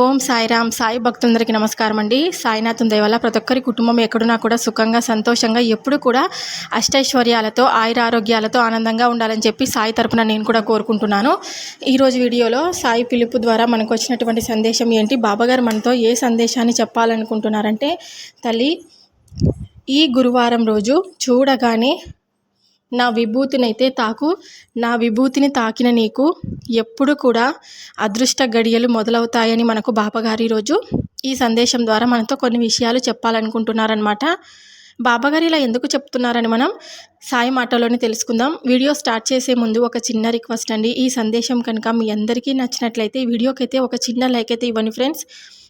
ఓం సాయిరామ్ సాయి భక్తులందరికీ నమస్కారం అండి. సాయినాథం దయవల్ల ప్రతి ఒక్కరి కుటుంబం ఎక్కడున్నా కూడా సుఖంగా సంతోషంగా ఎప్పుడు కూడా అష్టైశ్వర్యాలతో ఆయుర ఆరోగ్యాలతో ఆనందంగా ఉండాలని చెప్పి సాయి తరపున నేను కూడా కోరుకుంటున్నాను. ఈరోజు వీడియోలో సాయి పిలుపు ద్వారా మనకు వచ్చినటువంటి సందేశం ఏంటి? బాబాగారు మనతో ఏ సందేశాన్ని చెప్పాలనుకుంటున్నారంటే తల్లి ఈ గురువారం రోజు చూడగానే నా విభూతినైతే తాకు. నా విభూతిని తాకిన నీకు ఎప్పుడు కూడా అదృష్ట గడియలు మొదలవుతాయని మనకు బాబాగారు ఈరోజు ఈ సందేశం ద్వారా మనతో కొన్ని విషయాలు చెప్పాలనుకుంటున్నారనమాట బాబాగారు ఇలా ఎందుకు చెప్తున్నారని మనం సాయి మాటలోనే తెలుసుకుందాం. వీడియో స్టార్ట్ చేసే ముందు ఒక చిన్న రిక్వెస్ట్ అండి. ఈ సందేశం కనుక మీ అందరికీ నచ్చినట్లయితే ఈ వీడియోకైతే ఒక చిన్న లైక్ అయితే ఇవ్వండి ఫ్రెండ్స్.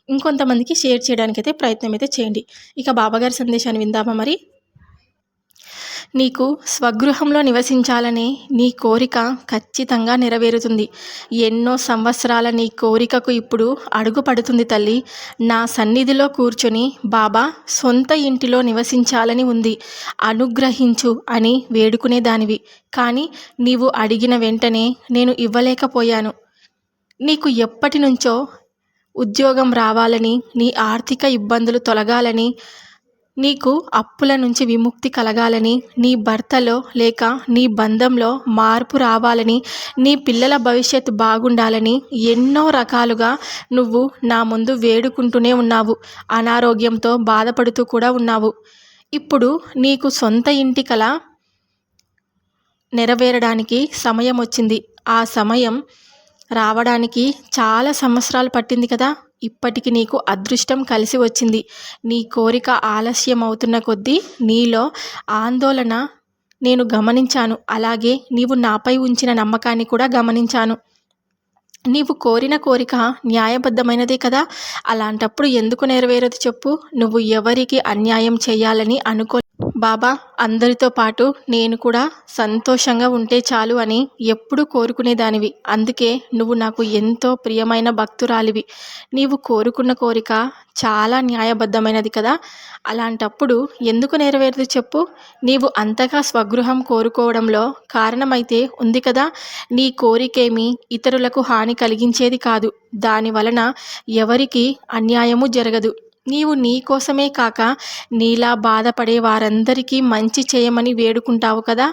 ఇంకొంతమందికి షేర్ చేయడానికి అయితే ప్రయత్నం అయితే చేయండి. ఇక బాబాగారి సందేశాన్ని విందామా మరి? నీకు స్వగృహంలో నివసించాలనే నీ కోరిక ఖచ్చితంగా నెరవేరుతుంది. ఎన్నో సంవత్సరాల నీ కోరికకు ఇప్పుడు అడుగు పడుతుంది తల్లి. నా సన్నిధిలో కూర్చొని బాబా సొంత ఇంటిలో నివసించాలని ఉంది. అనుగ్రహించు అని వేడుకునేదానివి కానీ నీవు అడిగిన వెంటనే నేను ఇవ్వలేకపోయాను. నీకు ఎప్పటి నుంచో ఉద్యోగం రావాలని నీ ఆర్థిక ఇబ్బందులు తొలగాలని నీకు అప్పుల నుంచి విముక్తి కలగాలని నీ భర్తలో లేక నీ బంధంలో మార్పు రావాలని నీ పిల్లల భవిష్యత్తు బాగుండాలని ఎన్నో రకాలుగా నువ్వు నా ముందు వేడుకుంటూనే ఉన్నావు. అనారోగ్యంతో బాధపడుతూ కూడా ఉన్నావు. ఇప్పుడు నీకు సొంత ఇంటి కల నెరవేరడానికి సమయం వచ్చింది. ఆ సమయం రావడానికి చాలా సంవత్సరాలు పట్టింది కదా? ఇప్పటికి నీకు అదృష్టం కలిసి వచ్చింది. నీ కోరిక ఆలస్యం అవుతున్న కొద్దీ నీలో ఆందోళన నేను గమనించాను. అలాగే నీవు నాపై ఉంచిన నమ్మకాన్ని కూడా గమనించాను. నీవు కోరిన కోరిక న్యాయబద్ధమైనదే కదా? అలాంటప్పుడు ఎందుకు నెరవేరదు చెప్పు. నువ్వు ఎవరికి అన్యాయం చేయాలని అనుకో బాబా అందరితో పాటు నేను కూడా సంతోషంగా ఉంటే చాలు అని ఎప్పుడూ కోరుకునేదానివి. అందుకే నువ్వు నాకు ఎంతో ప్రియమైన భక్తురాలివి. నీవు కోరుకున్న కోరిక చాలా న్యాయబద్ధమైనది కదా? అలాంటప్పుడు ఎందుకు నెరవేరదు చెప్పు? నీవు అంతగా స్వగృహం కోరుకోవడంలో కారణమైతే ఉంది కదా? నీ కోరికేమి ఇతరులకు హాని కలిగించేది కాదు. దాని వలన ఎవరికి అన్యాయము జరగదు. నీవు నీ కోసమే కాక నీలా బాధపడే వారందరికీ మంచి చేయమని వేడుకుంటావు కదా.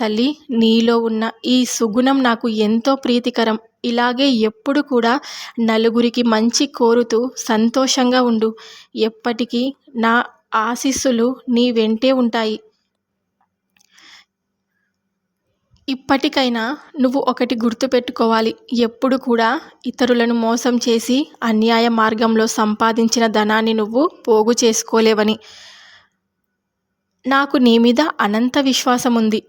తల్లి నీలో ఉన్న ఈ సుగుణం నాకు ఎంతో ప్రీతికరం. ఇలాగే ఎప్పుడు కూడా నలుగురికి మంచి కోరుతూ సంతోషంగా ఉండు. ఎప్పటికీ నా ఆశీస్సులు నీ వెంటే ఉంటాయి. ఇప్పటికైనా నువ్వు ఒకటి గుర్తుపెట్టుకోవాలి ఎప్పుడు కూడా ఇతరులను మోసం చేసి అన్యాయ మార్గంలో సంపాదించిన ధనాన్ని నువ్వు పోగు చేసుకోలేవని. నాకు నీ మీద అనంత విశ్వాసం ఉంది.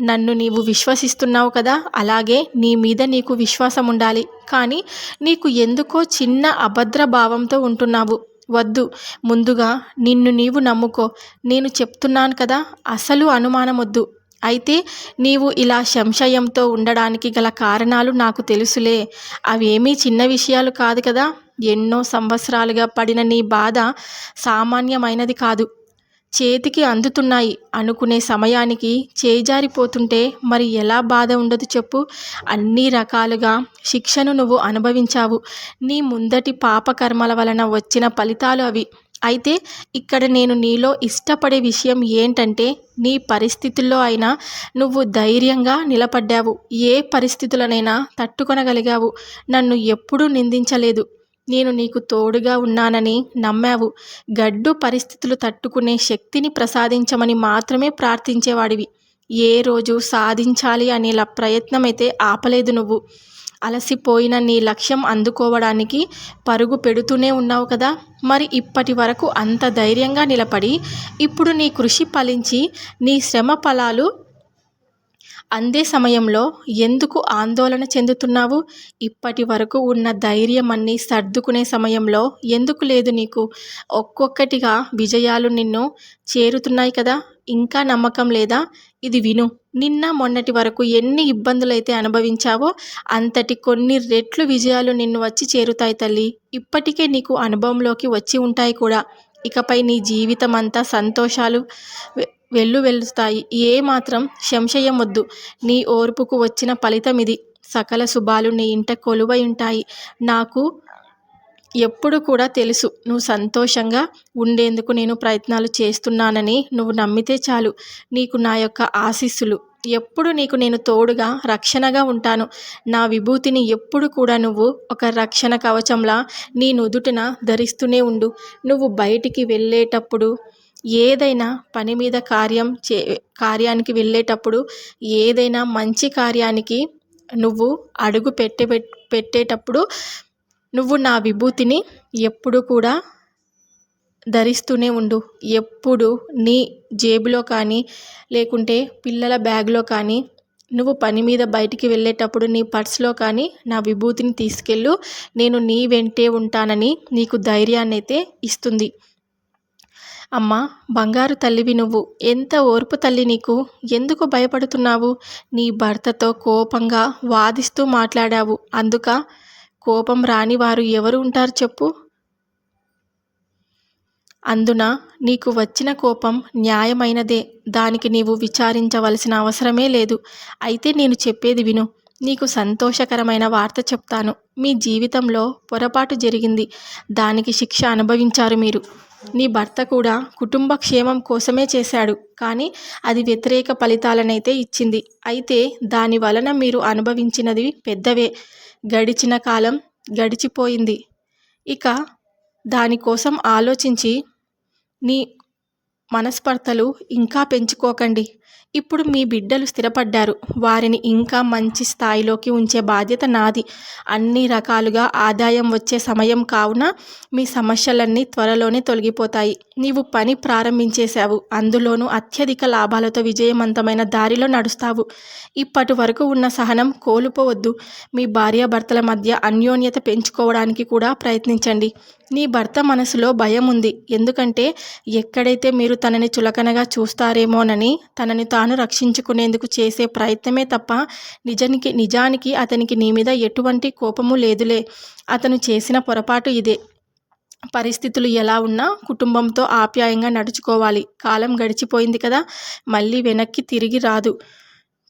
నన్ను నీవు విశ్వసిస్తున్నావు కదా అలాగే నీ మీద నీకు విశ్వాసం ఉండాలి. కానీ నీకు ఎందుకో చిన్న అభద్ర భావంతో ఉంటున్నావు. వద్దు ముందుగా నిన్ను నీవు నమ్ముకో. నేను చెప్తున్నాను కదా అసలు అనుమానం వద్దు అయితే నీవు ఇలా సంశయంతో ఉండడానికి గల కారణాలు నాకు తెలుసులే. అవేమీ చిన్న విషయాలు కాదు కదా. ఎన్నో సంవత్సరాలుగా పడిన నీ బాధ సామాన్యమైనది కాదు. చేతికి అందుతున్నాయి అనుకునే సమయానికి చేజారిపోతుంటే మరి ఎలా బాధ ఉండదు చెప్పు. అన్ని రకాలుగా శిక్షను నువ్వు అనుభవించావు. నీ ముందటి పాపకర్మల వలన వచ్చిన ఫలితాలు అవి. అయితే ఇక్కడ నేను నీలో ఇష్టపడే విషయం ఏంటంటే నీ పరిస్థితుల్లో అయినా నువ్వు ధైర్యంగా నిలబడ్డావు. ఏ పరిస్థితులనైనా తట్టుకొనగలిగావు. నన్ను ఎప్పుడూ నిందించలేదు. నేను నీకు తోడుగా ఉన్నానని నమ్మావు. గడ్డు పరిస్థితులు తట్టుకునే శక్తిని ప్రసాదించమని మాత్రమే ప్రార్థించేవాడివి. ఏ రోజు సాధించాలి అనే ప్రయత్నమైతే ఆపలేదు నువ్వు. అలసిపోయిన నీ లక్ష్యం అందుకోవడానికి పరుగు పెడుతూనే ఉన్నావు కదా. మరి ఇప్పటి వరకు అంత ధైర్యంగా నిలబడి ఇప్పుడు నీ కృషి ఫలించి నీ శ్రమ ఫలాలు అందే సమయంలో ఎందుకు ఆందోళన చెందుతున్నావు? ఇప్పటి వరకు ఉన్న ధైర్యం అన్నీ సర్దుకునే సమయంలో ఎందుకు లేదు నీకు? ఒక్కొక్కటిగా విజయాలు నిన్ను చేరుతున్నాయి కదా. ఇంకా నమ్మకం లేదా? ఇది విను. నిన్న మొన్నటి వరకు ఎన్ని ఇబ్బందులైతే అనుభవించావో అంతటి కొన్ని రెట్లు విజయాలు నిన్ను వచ్చి చేరుతాయి తల్లి. ఇప్పటికే నీకు అనుభవంలోకి వచ్చి ఉంటాయి కూడా. ఇకపై నీ జీవితం అంతా సంతోషాలు వెళ్ళు వెళుతాయి ఏ మాత్రం సంశయం వద్దు నీ ఓర్పుకు వచ్చిన ఫలితం ఇది సకల శుభాలు నీ ఇంట కొలువై ఉంటాయి. నాకు ఎప్పుడు కూడా తెలుసు. నువ్వు సంతోషంగా ఉండేందుకు నేను ప్రయత్నాలు చేస్తున్నానని నువ్వు నమ్మితే చాలు. నీకు నా యొక్క ఆశీస్సులు. ఎప్పుడు నీకు నేను తోడుగా రక్షణగా ఉంటాను. నా విభూతిని ఎప్పుడు కూడా నువ్వు ఒక రక్షణ కవచంలా నీ నుదుటిన ధరిస్తూనే ఉండు. నువ్వు బయటికి వెళ్ళేటప్పుడు ఏదైనా పని మీద కార్యం చే కార్యానికి వెళ్ళేటప్పుడు ఏదైనా మంచి కార్యానికి నువ్వు అడుగు పెట్టే పెట్టేటప్పుడు నువ్వు నా విభూతిని ఎప్పుడు కూడా ధరిస్తూనే ఉండు. ఎప్పుడు నీ జేబులో కానీ లేకుంటే పిల్లల బ్యాగ్లో కానీ నువ్వు పని మీద బయటికి వెళ్ళేటప్పుడు నీ పర్స్లో కానీ నా విభూతిని తీసుకెళ్ళు. నేను నీ వెంటే ఉంటానని నీకు ధైర్యాన్ని అయితే ఇస్తుంది. అమ్మ బంగారు తల్లివి నువ్వు. ఎంత ఓర్పు తల్లి నీకు. ఎందుకు భయపడుతున్నావు? నీ భర్తతో కోపంగా వాదిస్తూ మాట్లాడావు. అందుక కోపం రాని వారు ఎవరు ఉంటారు చెప్పు? అందున నీకు వచ్చిన కోపం న్యాయమైనదే. దానికి నీవు విచారించవలసిన అవసరమే లేదు. అయితే నేను చెప్పేది విను. నీకు సంతోషకరమైన వార్త చెప్తాను. మీ జీవితంలో పొరపాటు జరిగింది. దానికి శిక్ష అనుభవించారు మీరు. నీ భర్త కూడా కుటుంబ క్షేమం కోసమే చేశాడు. కానీ అది వ్యతిరేక ఫలితాలనైతే ఇచ్చింది. అయితే దాని వలన మీరు అనుభవించినది పెద్దవే. గడిచిన కాలం గడిచిపోయింది. ఇక దానికోసం ఆలోచించి నీ మనస్పర్ధలు ఇంకా పెంచుకోకండి. ఇప్పుడు మీ బిడ్డలు స్థిరపడ్డారు. వారిని ఇంకా మంచి స్థాయిలోకి ఉంచే బాధ్యత నాది. అన్ని రకాలుగా ఆదాయం వచ్చే సమయం కావున మీ సమస్యలన్నీ త్వరలోనే తొలగిపోతాయి. నీవు పని ప్రారంభించేశావు. అందులోనూ అత్యధిక లాభాలతో విజయవంతమైన దారిలో నడుస్తావు. ఇప్పటి వరకు ఉన్న సహనం కోల్పోవద్దు. మీ భార్యాభర్తల మధ్య అన్యోన్యత పెంచుకోవడానికి కూడా ప్రయత్నించండి. నీ భర్త మనసులో భయం ఉంది. ఎందుకంటే ఎక్కడైతే మీరు తనని చులకనగా చూస్తారేమోనని తనని తాను రక్షించుకునేందుకు చేసే ప్రయత్నమే తప్ప నిజానికి నిజానికి అతనికి నీ మీద ఎటువంటి కోపము లేదులే. అతను చేసిన పొరపాటు ఇదే. పరిస్థితులు ఎలా ఉన్నా కుటుంబంతో ఆప్యాయంగా నడుచుకోవాలి. కాలం గడిచిపోయింది కదా మళ్ళీ వెనక్కి తిరిగి రాదు.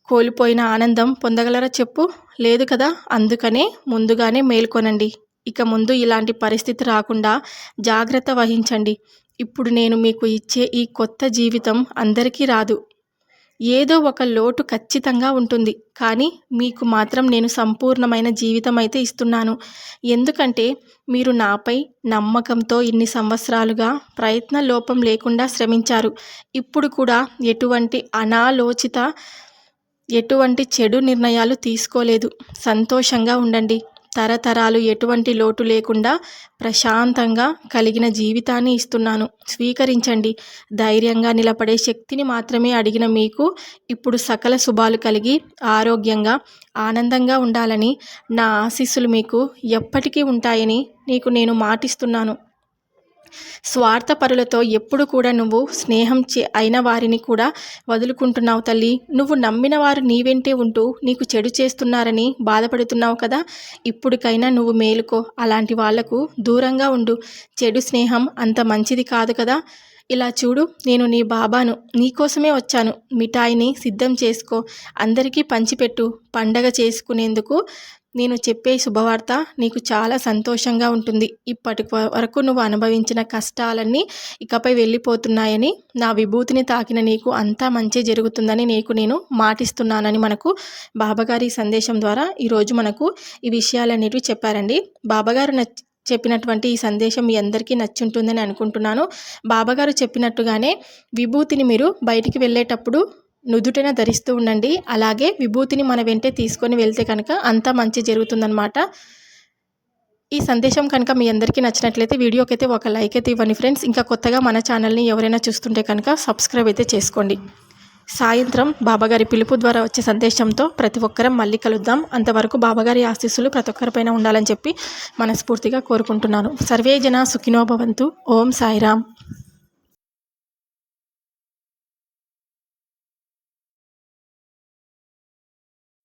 కోల్పోయిన ఆనందం పొందగలరా చెప్పు? లేదు కదా అందుకనే ముందుగానే మేల్కొనండి ఇక ముందు ఇలాంటి పరిస్థితి రాకుండా జాగ్రత్త వహించండి. ఇప్పుడు నేను మీకు ఇచ్చే ఈ కొత్త జీవితం అందరికీ రాదు. ఏదో ఒక లోటు ఖచ్చితంగా ఉంటుంది. కానీ మీకు మాత్రం నేను సంపూర్ణమైన జీవితం అయితే ఇస్తున్నాను. ఎందుకంటే మీరు నాపై నమ్మకంతో ఇన్ని సంవత్సరాలుగా ప్రయత్న లోపం లేకుండా శ్రమించారు. ఇప్పుడు కూడా ఎటువంటి అనాలోచిత ఎటువంటి చెడు నిర్ణయాలు తీసుకోలేదు. సంతోషంగా ఉండండి. తరతరాలు ఎటువంటి లోటు లేకుండా ప్రశాంతంగా కలిగిన జీవితాన్ని ఇస్తున్నాను. స్వీకరించండి. ధైర్యంగా నిలబడే శక్తిని మాత్రమే అడిగిన మీకు ఇప్పుడు సకల శుభాలు కలిగి ఆరోగ్యంగా ఆనందంగా ఉండాలని నా ఆశీస్సులు మీకు ఎప్పటికీ ఉంటాయని నీకు నేను మాటిస్తున్నాను. స్వార్థపరులతో ఎప్పుడు కూడా నువ్వు స్నేహం చే అయిన వారిని కూడా వదులుకుంటున్నావు తల్లి. నువ్వు నమ్మిన వారు నీ వెంటే ఉంటూ నీకు చెడు చేస్తున్నారని బాధపడుతున్నావు కదా. ఇప్పటికైనా నువ్వు మేలుకో. అలాంటి వాళ్ళకు దూరంగా ఉండు. చెడు స్నేహం అంత మంచిది కాదు కదా. ఇలా చూడు నేను నీ బాబాను నీకోసమే వచ్చాను. మిఠాయిని సిద్ధం చేసుకో. అందరికీ పంచిపెట్టు. పండగ చేసుకునేందుకు నేను చెప్పే శుభవార్త నీకు చాలా సంతోషంగా ఉంటుంది. ఇప్పటి వరకు నువ్వు అనుభవించిన కష్టాలన్నీ ఇకపై వెళ్ళిపోతున్నాయని నా విభూతిని తాకిన నీకు అంతా మంచి జరుగుతుందని నీకు నేను మాటిస్తున్నానని మనకు బాబాగారి సందేశం ద్వారా ఈరోజు మనకు ఈ విషయాలన్నిటివి చెప్పారండి. బాబాగారు నచ్చి చెప్పినటువంటి ఈ సందేశం మీ అందరికీ నచ్చుంటుందని అనుకుంటున్నాను. బాబాగారు చెప్పినట్టుగానే విభూతిని మీరు బయటికి వెళ్ళేటప్పుడు నుదుటన ధరిస్తూ ఉండండి. అలాగే విభూతిని మన వెంటే తీసుకొని వెళ్తే కనుక అంతా మంచి జరుగుతుందనమాట ఈ సందేశం కనుక మీ అందరికీ నచ్చినట్లయితే వీడియోకి అయితే ఒక లైక్ అయితే ఇవ్వండి ఫ్రెండ్స్. ఇంకా కొత్తగా మన ఛానల్ని ఎవరైనా చూస్తుంటే కనుక సబ్స్క్రైబ్ అయితే చేసుకోండి. సాయంత్రం బాబాగారి పిలుపు ద్వారా వచ్చే సందేశంతో ప్రతి ఒక్కరం మళ్ళీ కలుద్దాం. అంతవరకు బాబాగారి ఆశీస్సులు ప్రతి ఒక్కరిపైన ఉండాలని చెప్పి మనస్ఫూర్తిగా కోరుకుంటున్నాను. సర్వే జన సుఖినోభవంతు ఓం సాయిరామ్.